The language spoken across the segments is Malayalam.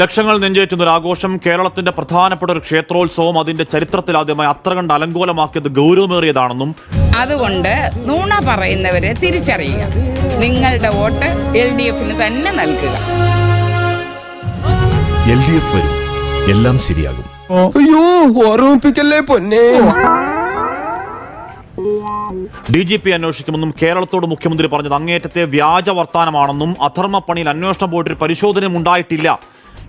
ലക്ഷങ്ങൾ നെഞ്ചേറ്റുന്ന ഒരു ആഘോഷം കേരളത്തിന്റെ പ്രധാനപ്പെട്ട ഒരു ക്ഷേത്രോത്സവം. അതിന്റെ ചരിത്രത്തിൽ ആദ്യമായി അത്ര കണ്ട് അലങ്കോലമാക്കിയത് ഗൗരവമേറിയതാണെന്നും അതുകൊണ്ട് നൂണ പറയുന്നവരെ തിരിച്ചറിയുക. നിങ്ങളുടെ വോട്ട് എൽ ഡി എഫിന് തന്നെ നൽകുക. എൽ ഡി എഫ് വരും. എല്ലാം ശരിയാകും. അയ്യോ ഓർമ്മിപ്പിക്കല്ലേ പൊന്നേ? ഡി ജി പി അന്വേഷിക്കുമെന്നും കേരളത്തോട് മുഖ്യമന്ത്രി പറഞ്ഞത് അങ്ങേറ്റത്തെ വ്യാജ വർത്താനമാണെന്നും അധർമ്മ പണിയിൽ അന്വേഷണം പോയിട്ട് ഒരു പരിശോധനയും ഉണ്ടായിട്ടില്ല.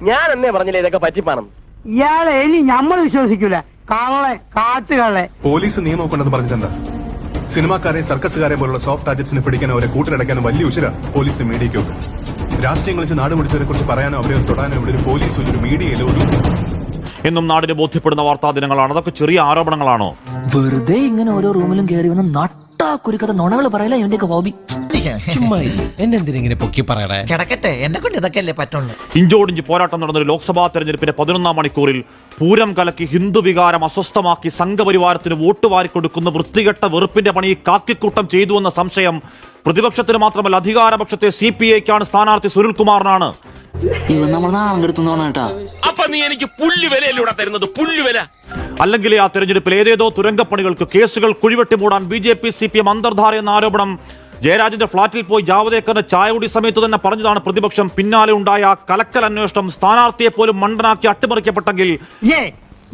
ഞാൻ എന്നേ പറഞ്ഞില്ലേ ഇതൊക്കെ പറ്റിപ്പാണം ഇയാളെ ഇനി നമ്മൾ വിശ്വസിക്കൂല. കള്ളെ കാട്ടുകള്ളെ പോലീസ് നിയമം കൊണ്ടെന്ന് പറഞ്ഞിട്ടെന്താ? സിനിമാക്കാരെ സർക്കസുകാരെ പോലുള്ള സോഫ്റ്റ് ടാർജറ്റ്സിനെ പിടിക്കാനോ അവരെ കൂട്ടിലടക്കാനോ വലിയ ഉച്ചര പോലീസിന് മീഡിയയ്ക്കൊക്കെ. രാഷ്ട്രീയം കളിച്ച് നാട് പിടിച്ചവരെ കുറിച്ച് പറയാനോ അവരെ തൊടാനോ ഇവിടെ ഒരു പോലീസ് ഒരു മീഡിയയിലോ ഒരു എന്നും നാടിനെ ബോധ്യപ്പെടുന്ന വാർത്താ ദിനങ്ങളാണ് അതൊക്കെ ചെറിയ ആരോപണങ്ങളാണോ? വെറുതെ ഇങ്ങനെ ഓരോ റൂമിലും കയറി വന്ന് നട്ടാ കുരുക്കഥ നുണകൾ പറയില്ല ഇവന്റെയൊക്കെ ഹോബി. എന്നെന്തിനെ പൊക്കി പറയണേ? കിടക്കട്ടെ. എന്നെ കൊണ്ട് ഇതൊക്കെ അല്ലേ പറ്റുള്ളൂ. ഇഞ്ചോടിഞ്ച് പോരാട്ടം നടന്നൊരു ലോക്സഭാ തെരഞ്ഞെടുപ്പിന്റെ പതിനൊന്നാം മണിക്കൂറിൽ പൂരം കലക്കി ഹിന്ദു വികാരം അസ്വസ്ഥമാക്കി സംഘപരിവാരത്തിന് വോട്ട് വാരിക്കൊടുക്കുന്ന വൃത്തികെട്ട വെറുപ്പിന്റെ പണി കാക്കിക്കൂട്ടം ചെയ്തുവെന്ന സംശയം പ്രതിപക്ഷത്തിന് മാത്രമല്ല അധികാരപക്ഷത്തെ സി പി ഐക്കാണ് സ്ഥാനാർത്ഥി സുനിൽകുമാറിനാണ്. ഇവൻ നമ്മളെ നാണം കെടുത്തുന്നോണ കേട്ടാ. അപ്പൊ നീ എനിക്ക് തരുന്നത്? അല്ലെങ്കിൽ ആ തെരഞ്ഞെടുപ്പിൽ ഏതേതോ തുരങ്കപ്പണികൾക്ക് കേസുകൾ കുഴിവെട്ടി മൂടാൻ B J P C P M അന്തർധാര എന്ന ആരോപണം ജയരാജന്റെ ഫ്ളാറ്റിൽ പോയി ജാവദേക്കറിന്റെ ചായകുടി സമയത്ത് തന്നെ പറഞ്ഞതാണ് പ്രതിപക്ഷം. പിന്നാലെ ഉണ്ടായ ആ കലക്കൽ അന്വേഷണം സ്ഥാനാർത്ഥിയെ പോലും മണ്ടനാക്കി അട്ടിമറിക്കപ്പെട്ടെങ്കിൽ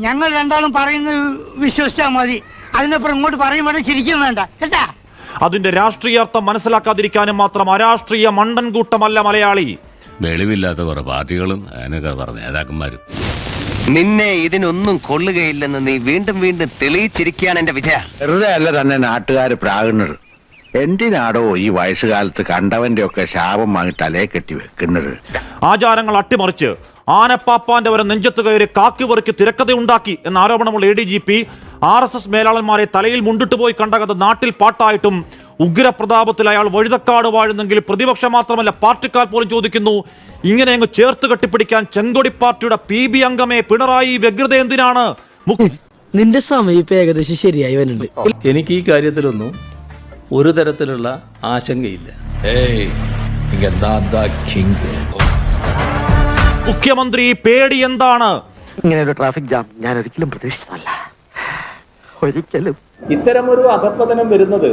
ഞങ്ങൾ രണ്ടാളും പറയുന്നത് വിശ്വസിച്ചാൽ മതി. അതിനപ്പുറം ഇങ്ങോട്ട് പറയുമ്പോൾ ശരിക്കും വേണ്ട. കേട്ടാ? അതിന്റെ രാഷ്ട്രീയാർത്ഥം മനസ്സിലാക്കാതിരിക്കാനും മാത്രം അരാഷ്ട്രീയ മണ്ടൻ കൂട്ടമല്ല മലയാളി. വെളിവില്ലാത്ത കുറെ പാർട്ടികളും അതിനൊക്കെ പറഞ്ഞ നേതാക്കന്മാരും. നിന്നെ ഇതിനൊന്നും കൊള്ളുകയില്ലെന്ന് നീ വീണ്ടും വീണ്ടും തെളിയിച്ചിരിക്കുകയാണ് എന്റെ വിജയ. വെറുതെ അല്ല തന്നെ നാട്ടുകാർ പ്രാകുന്നത്. എന്തിനാടോ ഈ വയസ്സുകാലത്ത് കണ്ടവന്റെ ഒക്കെ ശാപം വാങ്ങി തലേ കെട്ടി വെക്കുന്നത്? ആചാരങ്ങൾ അട്ടിമറിച്ച് ആനപ്പാപ്പാന്റെ വരെ നെഞ്ചത്ത് കയറി കാക്കി വെറുക്കി തിരക്കഥയുണ്ടാക്കി എന്ന ആരോപണമുള്ള A D G P R S S മേലാളന്മാരെ തലയിൽ മുണ്ടിട്ട് പോയി കണ്ട കഥ നാട്ടിൽ പാട്ടായിട്ടും ഉഗ്രപ്രതാപത്തിൽ അയാൾ വഴുതക്കാട് വാഴുന്നെങ്കിൽ പ്രതിപക്ഷം മാത്രമല്ല പാർട്ടിക്കാർ പോലും ചോദിക്കുന്നു ഇങ്ങനെ അങ്ങ് ചേർത്ത് കെട്ടിപ്പിടിക്കാൻ ചെങ്കൊടി പാർട്ടിയുടെ പി ബി അംഗമേ പിണറായി വ്യഗ്രത എന്തിനാണ്? നിന്റെ സമയം ഇപ്പൊ ഏകദേശം ശരിയായി വരുന്നുണ്ട്. എനിക്ക് ഈ കാര്യത്തിലൊന്നും ഒരു തരത്തിലുള്ള ആശങ്കയില്ല. ഏയ് ഇങ്ങ കിങ് മുഖ്യമന്ത്രി പേടി എന്താണ്? ഇങ്ങനെ ഒരു ട്രാഫിക് ജാം ഞാൻ ഒരിക്കലും പ്രതീക്ഷിച്ചതല്ല. ഒരിക്കലും. ഇത്തരമൊരു അധപ്പതനം വരുന്നത്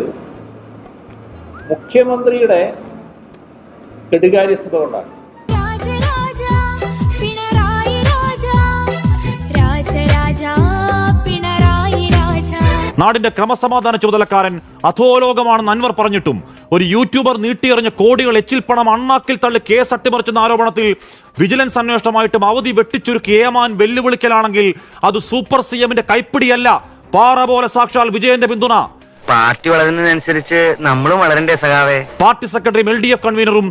മുഖ്യമന്ത്രിയുടെ കെടുകാര്യസ്ഥത കൊണ്ടാണ്. നാടിന്റെ ക്രമസമാധാന ചുമതലക്കാരൻ അധോലോകമാണെന്ന് അൻവർ പറഞ്ഞിട്ടും ഒരു യൂട്യൂബർ നീട്ടിയെറിഞ്ഞ കോടികൾ എച്ചിൽ പണം അണ്ണാക്കിൽ തള്ളി കേസ് അട്ടിമറിച്ചെന്ന ആരോപണത്തിൽ വിജിലൻസ് അന്വേഷണമായിട്ടും അവധി വെട്ടിച്ചുരുക്കി ഏമാൻ വെല്ലുവിളിക്കലാണെങ്കിൽ അത് സൂപ്പർ സി എമ്മിന്റെ കൈപ്പിടിയല്ല. പാറ പോലെ സാക്ഷാൽ വിജയന്റെ പിന്തുണ. പാർട്ടി വളരുന്നതിനനുസരിച്ച് നമ്മളും വളരണ്ടേ സഖാവേ. പാർട്ടി സെക്രട്ടറിയും എൽ ഡി എഫ് കൺവീനറും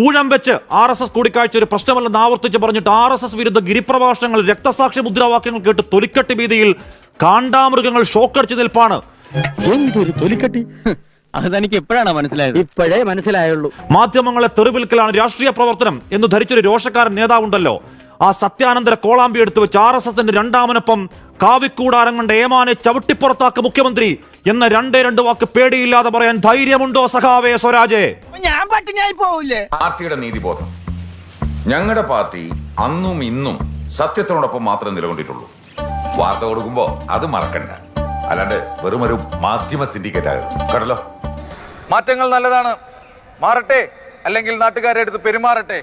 ഊഴം വെച്ച് ആർ എസ് എസ് കൂടിക്കാഴ്ച ഒരു പ്രശ്നമല്ലെന്ന് ആവർത്തിച്ച് പറഞ്ഞിട്ട് ആർ എസ് എസ് വിരുദ്ധ ഗിരിപ്രഭാഷണങ്ങൾ രക്തസാക്ഷി മുദ്രാവാക്യങ്ങൾ കേട്ട് തൊലിക്കെട്ട് ഭീതിയിൽ കാണ്ടാമൃഗങ്ങൾ ഷോക്കടിച്ച് നിൽപ്പാണ്. എന്തൊരു തൊലിക്കട്ടി? അതെനിക്ക് തനിക്ക് എപ്പോഴാണ് മനസ്സിലായത്. ഇപ്പോഴേ മനസ്സിലായുള്ളൂ. മാധ്യമങ്ങളെ തെറിവിൽക്കലാണ് രാഷ്ട്രീയ പ്രവർത്തനം എന്ന് ധരിച്ചൊരു രോഷക്കാരൻ നേതാവുണ്ടല്ലോ. ആ സത്യാനന്ദര കോളാമ്പി എടുത്തു വെച്ച് ആർ എസ് എസിന്റെ രണ്ടാമനൊപ്പം കാവിക്കൂടാരം കണ്ട ഏമാനെ ചവിട്ടിപ്പുറത്താക്ക് മുഖ്യമന്ത്രി എന്ന രണ്ടേ രണ്ട് വാക്ക് പേടിയില്ലാതെ പറയാൻ ധൈര്യമുണ്ടോ സഖാവേ സ്വരാജേ? ഞാൻ പട്ടിണിയായി പോവില്ലേ? പാർട്ടിയുടെ നീതിബോധം. ഞങ്ങളുടെ പാർട്ടി അന്നും ഇന്നും സത്യത്തിനോടൊപ്പം മാത്രമേ നിലകൊണ്ടിട്ടുള്ളൂ. വാർത്ത കൊടുക്കുമ്പോ അത് മറക്കണ്ട. അല്ലാണ്ട് വെറും ഒരു മാധ്യമ സിൻഡിക്കേറ്റ് ആകരുത് കേട്ടല്ലോ? മാറ്റങ്ങൾ നല്ലതാണ്. മാറട്ടെ. അല്ലെങ്കിൽ നാട്ടുകാരെ അടുത്ത് പെരുമാറട്ടെ.